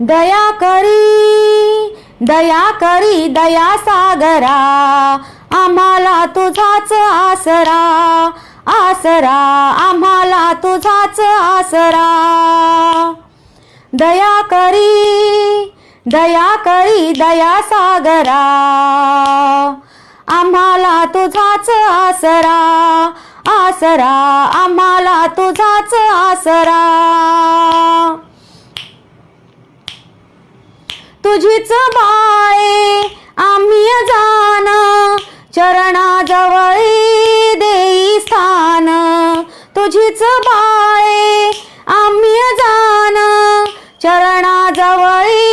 दया करी दया करी दया सागरा आम्हाला तुझाच आसरा आसरा आम्हाला तुझाच आसरा. दया करी दया करी दया सागरा आम्हाला तुझाच आसरा आसरा आम्हाला तुझाच आसरा. तुझीच बाळे आम्ही जाण. चरणाजवळी देई स्थान. तुझीच बाळे आम्ही जाण. चरणाजवळी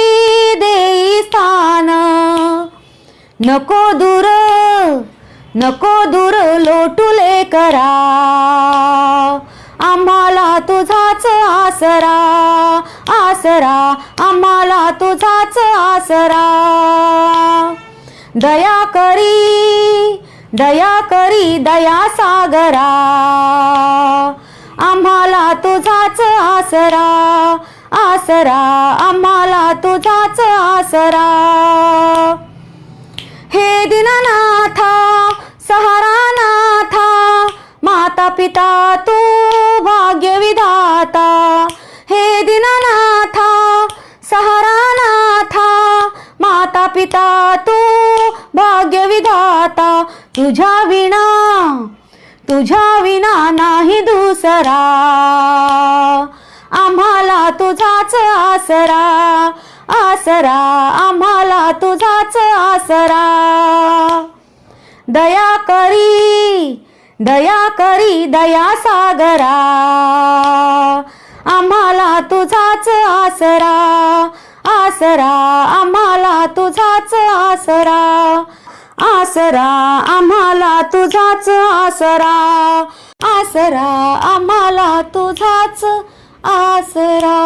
देई स्थान. नको दूर नको दूर लोटुले करा आम्हाला तुझाच आसरा. आसरा आम्हाला तुझाच आसरा. दया करी दया करी दया सागरा. आम्हाला तुझाच आसरा आसरा आम्हाला तुझाच आसरा. हे दिननाथा सहारा नाथा माता पिता तू भाग्य पिता तू भाग्य विधाता तुझ्या विना तुझ्या विना नाही दुसरा. आम्हाला तुझाच आसरा आसरा. आम्हाला तुझाच आसरा. दया करी दया करी दया सागरा. आम्हाला तुझाच आसरा आसरा. आम्हाला तुझा आसरा आसरा. आम्हाला तुझाच आसरा. आसरा आम्हाला तुझाच आसरा.